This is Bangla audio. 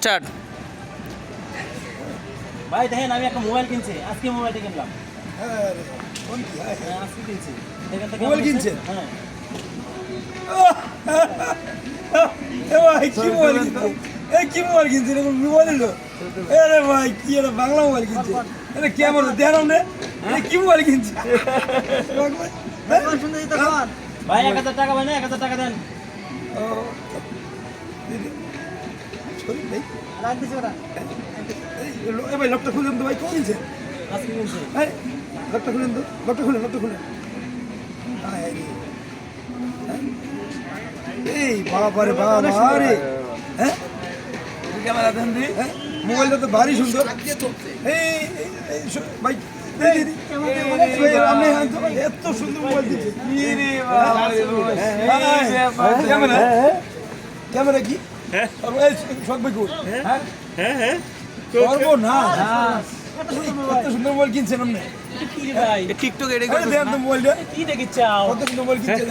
স্টার্ট। ভাই দেখেন আমি একটা মোবাইল কিনছি। আজকে মোবাইলটা কিনলাম। হ্যাঁ কোন কি? আজকে কিনছি। দেখেন তো মোবাইল কেমন কিনছেন? হ্যাঁ। ভাই কি মোবাইল কিনছে এ কি মোবাইল কিনছে এরকম মোবাইল আরে ভাই কি এটা বাংলা মোবাইল কিনছে? এটা ক্যামেরা দেন না এটা কি মোবাইল কিনছে? ভাই এক হাজার টাকা ভাই না এক হাজার টাকা দেন। ও। শরীফ ভাই, এই, এ ভাই লোকটা খুলেন তো ভাই কিনছে আজকে কিনছি এই, খুলেন তো লোকটা খুলেন লোকটা খুলেন। হ্যাঁ? এই বাবা রে বাবা রে হ্যাঁ ক্যামেরা দেন দি হ্যাঁ? মোবাইলটা তো ভারী সুন্দর এই ভাই হ্যাঁ এত সুন্দর মোবাইল দিচ্ছে ক্যামেরা ক্যামেরা কি আর হ্যাঁ শখ হ্যাঁ সর্বনাশ। এত সুন্দর মোবাইল কিনছেন আপনি টিকটক এটা কি দেখি চাও। কত সুন্দর মোবাইল কিনছেন